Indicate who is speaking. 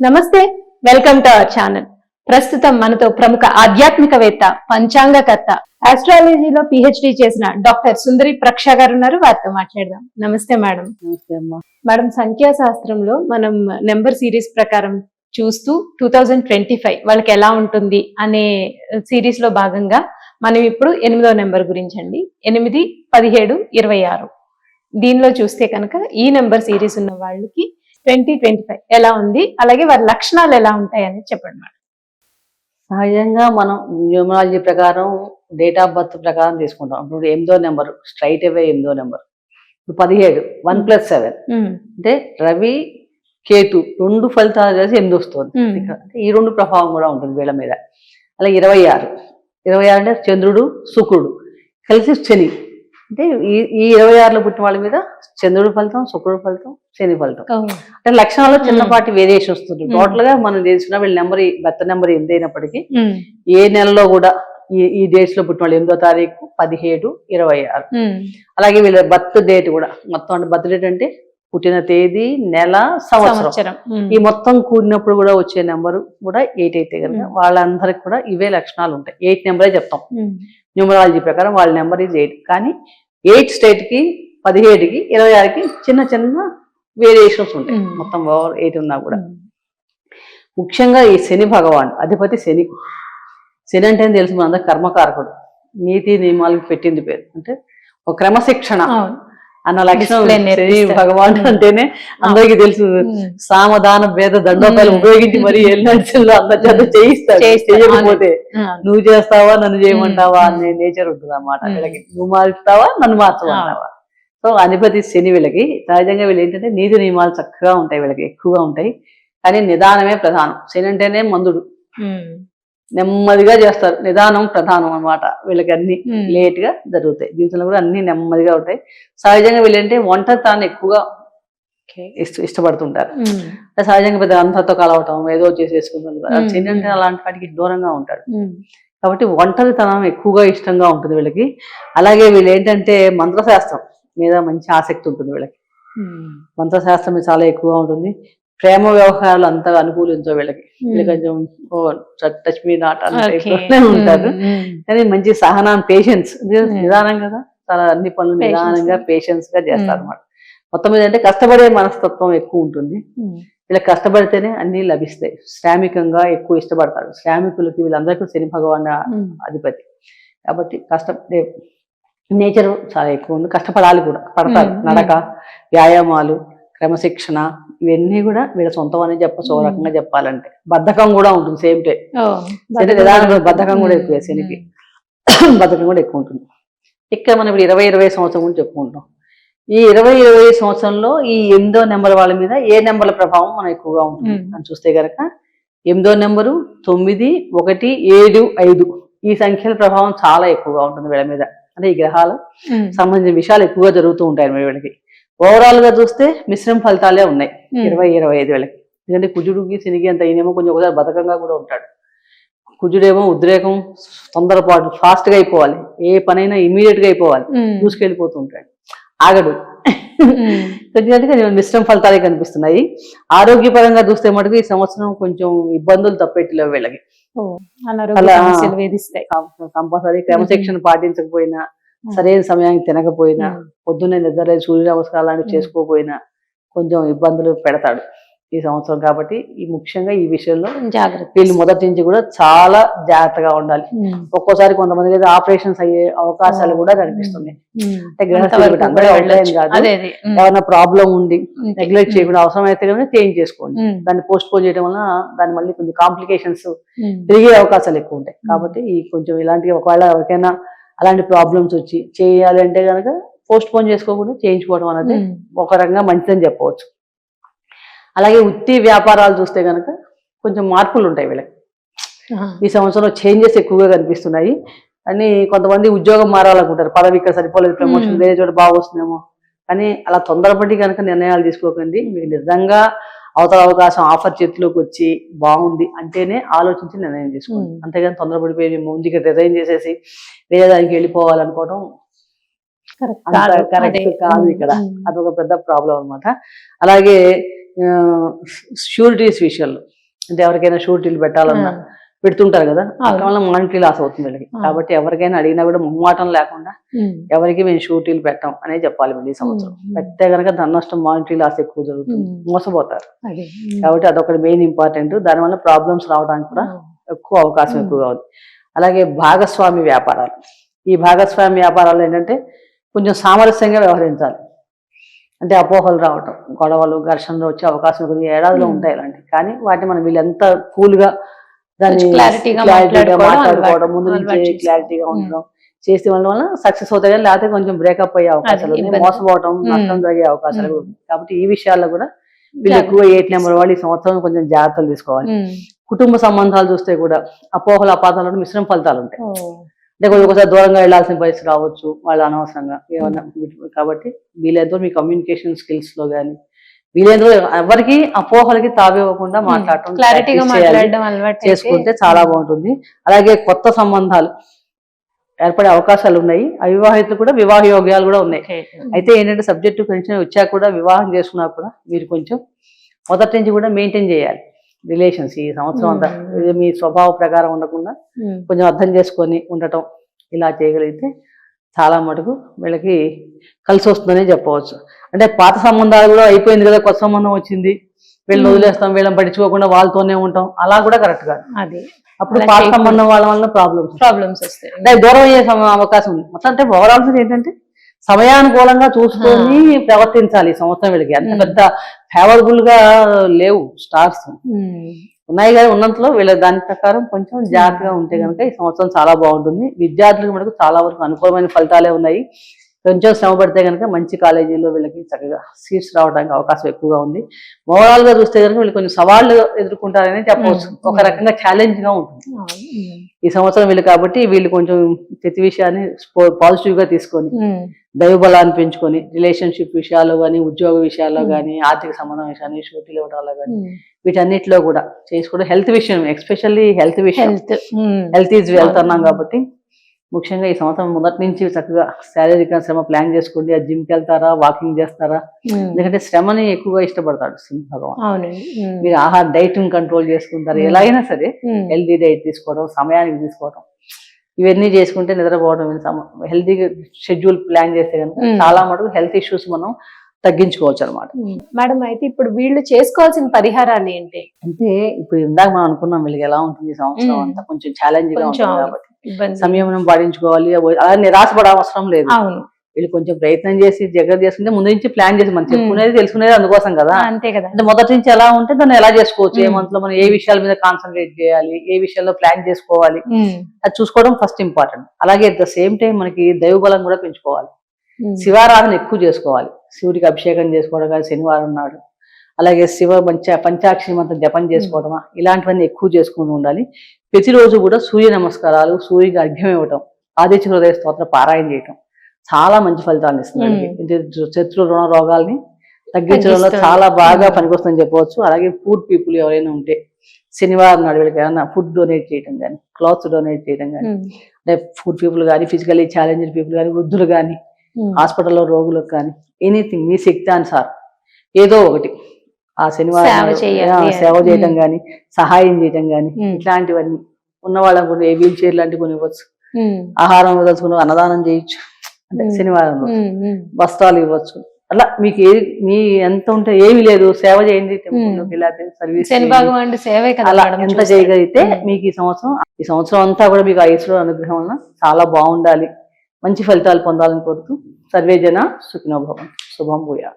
Speaker 1: నమస్తే welcome to our channel. ప్రస్తుతం మనతో ప్రముఖ ఆధ్యాత్మికవేత్త పంచాంగకర్త ఆస్ట్రాలజీలో పిహెచ్డి చేసిన డాక్టర్ సుందరి ప్రక్ష గారు ఉన్నారు. వారితో మాట్లాడదాం. నమస్తే మేడం.
Speaker 2: నమస్తే అమ్మా.
Speaker 1: మేడం సంఖ్యాశాస్త్రంలో మనం నెంబర్ సిరీస్ ప్రకారం చూస్తూ టూ థౌజండ్ ట్వంటీ ఫైవ్ వాళ్ళకి ఎలా ఉంటుంది అనే సిరీస్లో భాగంగా మనం ఇప్పుడు ఎనిమిదో నెంబర్ గురించి అండి ఎనిమిది పదిహేడు ఇరవై ఆరు. దీనిలో చూస్తే కనుక ఈ నెంబర్ సిరీస్ ఉన్న వాళ్ళకి ట్వంటీ ట్వంటీ ఫైవ్ ఎలా ఉంది? అలాగే వారి లక్షణాలు ఎలా ఉంటాయి చెప్పండి మేడం.
Speaker 2: సహజంగా మనం న్యూమరాలజీ ప్రకారం డేట్ ఆఫ్ బర్త్ ప్రకారం తీసుకుంటాం. ఇప్పుడు ఎనిమిదో నెంబర్ స్ట్రైట్ అవే ఎనిమిదో నెంబర్. ఇప్పుడు పదిహేడు వన్ ప్లస్ సెవెన్. అంటే రవి కేతు రెండు ఫలితాలు కలిసి ఎనిమిది వస్తుంది. ఈ రెండు ప్రభావం కూడా ఉంటుంది వీళ్ళ మీద. అలా ఇరవై ఆరు. ఇరవై ఆరు అంటే చంద్రుడు శుక్రుడు. కలిసి శని. అంటే ఈ ఈ ఇరవై ఆరులో పుట్టిన వాళ్ళ మీద చంద్రుడు ఫలితం శుక్రుడు ఫలితం శని ఫలితం. అంటే లక్షణాల్లో చిన్నపాటి వేరియేషన్ వస్తుంది. టోటల్గా మనం తెలిసిన వీళ్ళ నెంబర్ బెత్త నెంబర్ ఎనిమిది అయినప్పటికీ ఏ నెలలో కూడా ఈ ఈ డేట్స్లో పుట్టిన వాళ్ళు ఎనిమిదో తారీఖు పదిహేడు ఇరవై ఆరు. అలాగే వీళ్ళ బర్త్ డేట్ కూడా మొత్తం అంటే బర్త్ డేట్ అంటే పుట్టిన తేదీ నెల సంవత్సరం. ఈ మొత్తం కూడినప్పుడు కూడా వచ్చే నెంబర్ కూడా ఎయిట్ అయితే కనుక. వాళ్ళందరికి కూడా ఇవే లక్షణాలు ఉంటాయి ఎయిట్ నెంబరే చెప్తాం. న్యూమరాలజీ ప్రకారం వాళ్ళ నెంబర్ ఈజ్ ఎయిట్ కానీ ఎయిట్ స్టేట్కి పదిహేడుకి ఇరవై ఆరుకి చిన్న చిన్న వేరియేషన్స్ ఉంటాయి. మొత్తం ఓవర్ ఎయిట్ ఉన్నా కూడా. ముఖ్యంగా ఈ శని భగవాన్ అధిపతి శని శని అంటే తెలుసు మన కర్మకారకుడు నీతి నియమాలకు పెట్టింది పేరు అంటే ఒక క్రమశిక్షణ. అన్న లక్షణం. భగవాన్ అంటేనే అందరికీ తెలుసు. సామధాన భేద దండోపాలు. ఉపయోగించి మరి ఎల్లాడిలో అందరి చేత చేయిస్తాడు. చేయకపోతే. నువ్వు చేస్తావా నన్ను చేయమంటావా. అనే నేచర్ ఉంటుంది అన్నమాట. వీళ్ళకి నువ్వు మారుస్తావా నన్ను మార్చమంటావా సో అధిపతి శని వీళ్ళకి సహజంగా వీళ్ళు ఏంటంటే నీతి నియమాలు చక్కగా ఉంటాయి వీళ్ళకి ఎక్కువగా ఉంటాయి కానీ నిదానమే ప్రధానం శని అంటేనే మందుడు. నెమ్మదిగా చేస్తారు. నిదానం ప్రధానం అన్నమాట వీళ్ళకి అన్ని. లేట్గా జరుగుతాయి. జీవితంలో కూడా అన్ని నెమ్మదిగా ఉంటాయి. సహజంగా వీళ్ళంటే ఒంటరితాన్ని ఎక్కువగా ఇష్ట ఇష్టపడుతుంటారు. సహజంగా పెద్ద అంతతో కలవటం ఏదో. శని అంటే అలాంటి వాటికి దూరంగా ఉంటాడు. కాబట్టి ఒంటరితనం ఎక్కువగా ఇష్టంగా ఉంటుంది వీళ్ళకి. అలాగే వీళ్ళు ఏంటంటే మంత్రశాస్త్రం మీద మంచి ఆసక్తి ఉంటుంది వీళ్ళకి. మంత్రశాస్త్రం మీద చాలా ఎక్కువగా ఉంటుంది. ప్రేమ వ్యవహారాలు అంతగా అనుకూలించవు వీళ్ళకి వీళ్ళు కొంచెం ఓ టచ్ మీ నాట్ ఉంటారు.
Speaker 1: ఉమ్.
Speaker 2: కానీ మంచి సహనం పేషెన్స్
Speaker 1: Hmm.
Speaker 2: నిదానం కదా చాలా అన్ని పనులు. నిదానంగా పేషెన్స్గా చేస్తారు
Speaker 1: Hmm.
Speaker 2: అనమాట మొత్తం మీద అంటే కష్టపడే మనస్తత్వం ఎక్కువ ఉంటుంది. ఇలా కష్టపడితేనే అన్ని లభిస్తాయి శ్రామికంగా ఎక్కువ ఇష్టపడతారు శ్రామికులకి వీళ్ళందరికీ శని భగవాన్. అధిపతి కాబట్టి కష్టపడే నేచర్ చాలా ఎక్కువ ఉంది కష్టపడాలి కూడా పడతారు
Speaker 1: Hmm.
Speaker 2: నడక వ్యాయామాలు క్రమశిక్షణ ఇవన్నీ కూడా వీళ్ళ సొంతం అని చెప్పచ్చు
Speaker 1: Hmm.
Speaker 2: రకంగా చెప్పాలంటే. బద్ధకం కూడా ఉంటుంది సేమ్ డే నిదానంగా బద్ధకం కూడా. ఎక్కువే శనికి బద్ధకం కూడా ఎక్కువ ఉంటుంది. ఇక్కడ మనం ఇప్పుడు ఇరవై ఇరవై సంవత్సరం గురించి చెప్పుకుంటాం ఈ ఇరవై ఇరవై సంవత్సరంలో ఈ ఎనిమిదో నెంబర్ వాళ్ళ మీద ఏ నెంబర్ల ప్రభావం మనం ఎక్కువగా ఉంటుంది. అని చూస్తే గనక ఎనిమిదో నెంబరు తొమ్మిది ఒకటి ఏడు ఐదు. ఈ సంఖ్యల ప్రభావం చాలా ఎక్కువగా ఉంటుంది వీళ్ళ మీద. అంటే ఈ గ్రహాల. సంబంధించిన విషయాలు ఎక్కువగా జరుగుతూ ఉంటాయి వీళ్ళకి. ఓవరాల్గా చూస్తే మిశ్రమ ఫలితాలే ఉన్నాయి.
Speaker 1: ఉమ్.
Speaker 2: ఇరవై ఇరవై ఐదు వేలకి. ఎందుకంటే కుజుడికి శనికి అంత ఈయనేమో కొంచెం ఒకసారి బతకంగా కూడా ఉంటాడు. కుజుడేమో ఉద్రేకం తొందరపాటు ఫాస్ట్గా అయిపోవాలి. ఏ పనైనా ఇమీడియట్గా అయిపోవాలి.
Speaker 1: ఉమ్.
Speaker 2: దూసుకెళ్ళిపోతూ ఉంటాడు. ఆగడు. కొంచెం మిశ్రమ ఫలితాలే కనిపిస్తున్నాయి. ఆరోగ్యపరంగా చూస్తే మటుకు ఈ సంవత్సరం కొంచెం ఇబ్బందులు తప్పెట్టిలేవు వీళ్ళకి. కంపల్సరీ క్రమశిక్షణ పాటించకపోయినా సరైన సమయానికి తినకపోయినా. పొద్దున్నే నిద్ర సూర్య నమస్కారాలు లాంటివి. చేసుకోకపోయినా కొంచెం ఇబ్బందులు పెడతాడు ఈ సంవత్సరం కాబట్టి ఈ ముఖ్యంగా ఈ విషయంలో
Speaker 1: జాగ్రత్త
Speaker 2: వీళ్ళు మొదటి నుంచి కూడా చాలా జాగ్రత్తగా ఉండాలి. ఒక్కోసారి కొంతమందికి అయితే ఆపరేషన్స్ అయ్యే అవకాశాలు. కూడా కనిపిస్తున్నాయి. అంటే. కాదు. ఏమైనా ప్రాబ్లం
Speaker 1: ఉంటే.
Speaker 2: నెగ్లెక్ట్ చేయకుండా అవసరం అయితే కనుక చేంజ్ చేసుకోండి. దాన్ని పోస్ట్ పోన్ చేయడం వల్ల దాని మళ్ళీ కొంచెం కాంప్లికేషన్స్. పెరిగే అవకాశాలు ఎక్కువ ఉంటాయి కాబట్టి ఈ కొంచెం ఇలాంటి ఒకవేళ ఎవరికైనా అలాంటి ప్రాబ్లమ్స్ వచ్చి చేయాలి అంటే కనుక పోస్ట్ పోన్ చేసుకోకుండా చేయించుకోవడం అనేది. ఒక రకంగా మంచిదని చెప్పవచ్చు అలాగే వృత్తి వ్యాపారాలు చూస్తే కనుక కొంచెం మార్పులు ఉంటాయి వీళ్ళకి. ఈ సంవత్సరం చేంజెస్ ఎక్కువగా కనిపిస్తున్నాయి అని కొంతమంది ఉద్యోగం మారాలనుకుంటారు పదవి ఇక్కడ సరిపోలేదు ప్రమోషన్. వేరే చోట బాగా వస్తుందేమో కానీ అలా తొందరపడి కనుక నిర్ణయాలు తీసుకోకండి మీకు నిజంగా అవతల అవకాశం ఆఫర్ చేతిలోకి వచ్చి బాగుంది అంటేనే ఆలోచించి నిర్ణయం
Speaker 1: Hmm.
Speaker 2: అంతేగాని తొందరపడిపోయి మేము ముందు ఇక్కడ రిజైన్ చేసేసి వేరే దానికి వెళ్ళిపోవాలనుకోవడం అంత
Speaker 1: కాదు.
Speaker 2: ఇక్కడ. అదొక పెద్ద ప్రాబ్లం అన్నమాట. అలాగే షూరిటీస్ విషయంలో అంటే ఎవరికైనా షూరిటీలు పెట్టాలన్నా పెడుతుంటారు కదా. వల్ల మానిటరీ లాస్ అవుతుంది వీళ్ళకి. కాబట్టి ఎవరికైనా అడిగినా కూడా మొహమాటం లేకుండా. ఎవరికి మేము షూరిటీలు పెట్టాం అనే చెప్పాలి వీళ్ళు ఈ సంవత్సరం. పెడితే కనుక ధన నష్టం మానిటరీ లాస్ ఎక్కువ జరుగుతుంది. మోసపోతారు. కాబట్టి అదొకటి మెయిన్ ఇంపార్టెంట్ దానివల్ల ప్రాబ్లమ్స్ రావడానికి కూడా ఎక్కువ అవకాశం. ఎక్కువగా ఉంది అలాగే భాగస్వామి వ్యాపారాలు ఈ భాగస్వామి వ్యాపారాలు ఏంటంటే కొంచెం సామరస్యంగా వ్యవహరించాలి అంటే అపోహలు రావటం గొడవలు ఘర్షణలు వచ్చే అవకాశం ఏడాదిలో. ఉంటాయి ఇలాంటి కానీ వాటిని మనం వీళ్ళు ఎంత కూల్గా దాన్ని క్లారిటీగా
Speaker 1: మాట్లాడుకోవడం
Speaker 2: ముందు నుంచి. క్లారిటీగా. ఉండడం చేస్తే వల్ల వల్ల సక్సెస్ అవుతాయి కానీ లేకపోతే కొంచెం బ్రేకప్ అయ్యే అవకాశాలు. మోసపోవడం. నష్టం జరిగే అవకాశాలు కాబట్టి ఈ విషయాల్లో కూడా వీళ్ళు ఎక్కువ ఎయిట్ నెంబర్ వాళ్ళు ఈ సంవత్సరం కొంచెం జాగ్రత్తలు తీసుకోవాలి. కుటుంబ సంబంధాలు చూస్తే కూడా అపోహలు అపాతాలు మిశ్రమ ఫలితాలు ఉంటాయి. అంటే కొంచెం ఒకసారి దూరంగా వెళ్ళాల్సిన పరిస్థితి రావచ్చు వాళ్ళు అనవసరంగా ఏమన్నా కాబట్టి వీలైనంత మీ కమ్యూనికేషన్ స్కిల్స్లో కానీ వీలైనంత ఎవరికి అపోహలకి తావివ్వకుండా మాట్లాడటం
Speaker 1: క్లారిటీగా. మాట్లాడడం అలవాటు
Speaker 2: చేసుకుంటే చాలా బాగుంటుంది అలాగే కొత్త సంబంధాలు ఏర్పడే అవకాశాలు ఉన్నాయి అవివాహితులు కూడా వివాహ యోగ్యాలు కూడా ఉన్నాయి. అయితే ఏంటంటే సబ్జెక్టు కొంచెం వచ్చాక కూడా వివాహం చేసుకున్నా కూడా మీరు కొంచెం మొదటి నుంచి కూడా మెయింటైన్ చేయాలి రిలేషన్స్ ఈ సంవత్సరం అంతా
Speaker 1: Hmm.
Speaker 2: మీ స్వభావ ప్రకారం ఉండకుండా
Speaker 1: ఉమ్.
Speaker 2: కొంచెం అర్థం చేసుకొని ఉండటం ఇలా చేయగలిగితే చాలా మటుకు వీళ్ళకి కలిసి వస్తుందనే చెప్పవచ్చు అంటే పాత సంబంధాలు కూడా అయిపోయింది కదా కొత్త సంబంధం వచ్చింది. వీళ్ళని. వదిలేస్తాం వీళ్ళని పట్టించుకోకుండా వాళ్ళతోనే ఉంటాం. అలా కూడా కరెక్ట్ కాదు
Speaker 1: అది.
Speaker 2: అప్పుడు పాత. సంబంధం వాళ్ళ వల్ల ప్రాబ్లమ్స్
Speaker 1: ప్రాబ్లమ్స్ వస్తాయి.
Speaker 2: అంటే దూరం అయ్యే అవకాశం ఉంది. మొత్తం అంటే ఓవరాల్ ఏంటంటే సమయానుకూలంగా చూసుకొని ప్రవర్తించాలి ఈ సంవత్సరం వీళ్ళకి. అంత. పెద్ద ఫేవరబుల్గా లేవు స్టార్స్. ఉన్నాయి కానీ ఉన్నంతలో వీళ్ళ దాని ప్రకారం కొంచెం జాగ్రత్తగా ఉంటే కనుక ఈ సంవత్సరం చాలా బాగుంటుంది. విద్యార్థులకు మనకు చాలా వరకు అనుకూలమైన ఫలితాలే ఉన్నాయి. కొంచెం శ్రమ పడితే కనుక మంచి కాలేజీలో వీళ్ళకి చక్కగా సీట్స్ రావడానికి అవకాశం ఎక్కువగా ఉంది ఓవరాల్గా చూస్తే కనుక వీళ్ళు కొంచెం సవాళ్ళు ఎదుర్కొంటారని చెప్పవచ్చు. ఒక రకంగా ఛాలెంజ్గా ఉంటుంది. ఈ సంవత్సరం వీళ్ళు కాబట్టి వీళ్ళు కొంచెం ప్రతి విషయాన్ని పాజిటివ్గా తీసుకొని
Speaker 1: ఉమ్.
Speaker 2: దైవ బలాన్ని పెంచుకొని రిలేషన్షిప్ విషయాల్లో కానీ ఉద్యోగ విషయాల్లో. కానీ ఆర్థిక సంబంధం విషయాన్ని షూటీలు ఇవ్వడాల్లో కానీ. వీటన్నిటిలో కూడా చేసుకోవడం హెల్త్ విషయం ఎస్పెషల్లీ హెల్త్ విషయం
Speaker 1: హెల్త్
Speaker 2: ఈజ్ వెల్త్ అన్నాం
Speaker 1: అవును.
Speaker 2: కాబట్టి ముఖ్యంగా ఈ సంవత్సరం మొదటి నుంచి చక్కగా శారీరక శ్రమ ప్లాన్ చేసుకోండి ఆ జిమ్కి వెళ్తారా వాకింగ్ చేస్తారా. ఎందుకంటే శ్రమని ఎక్కువగా ఇష్టపడతాడు సింహ భగవాన్. మీరు ఆహార డైట్ కంట్రోల్ చేసుకుంటారు. ఎలా అయినా సరే. హెల్దీ డైట్ తీసుకోవడం సమయానికి తీసుకోవడం ఇవన్నీ చేసుకుంటే నిద్రపోవడం హెల్దీగా షెడ్యూల్ ప్లాన్ చేస్తే కనుక. చాలా మటుకు హెల్త్ ఇష్యూస్ మనం తగ్గించుకోవచ్చు అనమాట.
Speaker 1: మేడం అయితే ఇప్పుడు వీళ్ళు చేసుకోవాల్సిన పరిహారాలు ఏంటి
Speaker 2: అంటే ఇప్పుడు ఇందాక మనం అనుకున్నాం వీళ్ళకి ఎలా ఉంటుంది సంవత్సరం. అంతా కొంచెం ఛాలెంజ్గా
Speaker 1: కొంచెం
Speaker 2: ఉంటుంది కాబట్టి సంయమనం పాటించుకోవాలి. అలా నిరాశపడే అవసరం లేదు.
Speaker 1: అవును.
Speaker 2: వీళ్ళు కొంచెం ప్రయత్నం చేసి దగ్గర చేసుకుంటే ముందు నుంచి ప్లాన్ చేసి మనం. చెప్పుకునేది తెలుసుకునేది అందుకోసం కదా.
Speaker 1: అంతే కదా.
Speaker 2: అంటే మొదటి నుంచి ఎలా ఉంటే దాన్ని ఎలా చేసుకోవచ్చు? ఏ. మంత్లో మనం ఏ విషయాల మీద కాన్సన్ట్రేట్ చేయాలి? ఏ విషయాల్లో ప్లాన్ చేసుకోవాలి. అది చూసుకోవడం ఫస్ట్ ఇంపార్టెంట్ అలాగే అట్ ద సేమ్ టైం మనకి దైవ బలం కూడా పెంచుకోవాలి. శివారాధన ఎక్కువ చేసుకోవాలి. శివుడికి అభిషేకం చేసుకోవడం కానీ శనివారం నాడు. అలాగే శివ పంచ పంచాక్షరి మంత్రం జపం చేసుకోవడమా ఇలాంటివన్నీ ఎక్కువ చేసుకుని ఉండాలి ప్రతిరోజు కూడా సూర్య నమస్కారాలు సూర్యుడికి అర్ఘ్యం ఇవ్వటం ఆదిత్య హృదయ స్తోత్ర పారాయణ చేయటం చాలా మంచి ఫలితాలను ఇస్తుంది శత్రు రుణ రోగాల్ని తగ్గించడంలో. చాలా బాగా. పనికొస్తుందని చెప్పవచ్చు అలాగే పూర్ పీపుల్ ఎవరైనా ఉంటే శనివారం నాడు వీళ్ళకి ఏమైనా ఫుడ్ డొనేట్ చేయడం కానీ క్లాత్స్ డొనేట్ చేయడం కానీ. అంటే ఫుడ్ పీపుల్ కానీ ఫిజికల్లీ ఛాలెంజ్డ్ పీపుల్ కానీ వృద్ధులు కానీ. హాస్పిటల్లో రోగులకు కానీ ఎనీథింగ్ మీ శక్తి అనుసారం ఏదో ఒకటి ఆ శనివారం
Speaker 1: సేవ
Speaker 2: చేయటం. కానీ సహాయం చేయటం
Speaker 1: ఉమ్.
Speaker 2: ఇట్లాంటివన్నీ ఉన్న వాళ్ళకు కొన్ని వీల్ చైర్ లాంటివి కొనివ్వచ్చు
Speaker 1: ఉమ్.
Speaker 2: ఆహారం వదలుచుకుని అన్నదానం చేయొచ్చు అంటే. శనివారం రోజు.
Speaker 1: ఉమ్.
Speaker 2: వస్త్రాలు ఇవ్వచ్చు అట్లా మీకు ఏది మీ ఎంత ఉంటే ఏమి లేదు సేవ చేయండి సర్వీస్
Speaker 1: సేవే
Speaker 2: అలా ఎంత. చేయగలిగితే. మీకు ఈ సంవత్సరం ఈ సంవత్సరం అంతా కూడా మీకు ఆ ఈశ్వరుడు అనుగ్రహం వలన చాలా బాగుండాలి మంచి ఫలితాలు పొందాలని కోరుతూ సర్వే జన సుఖినోభవం శుభం భూయా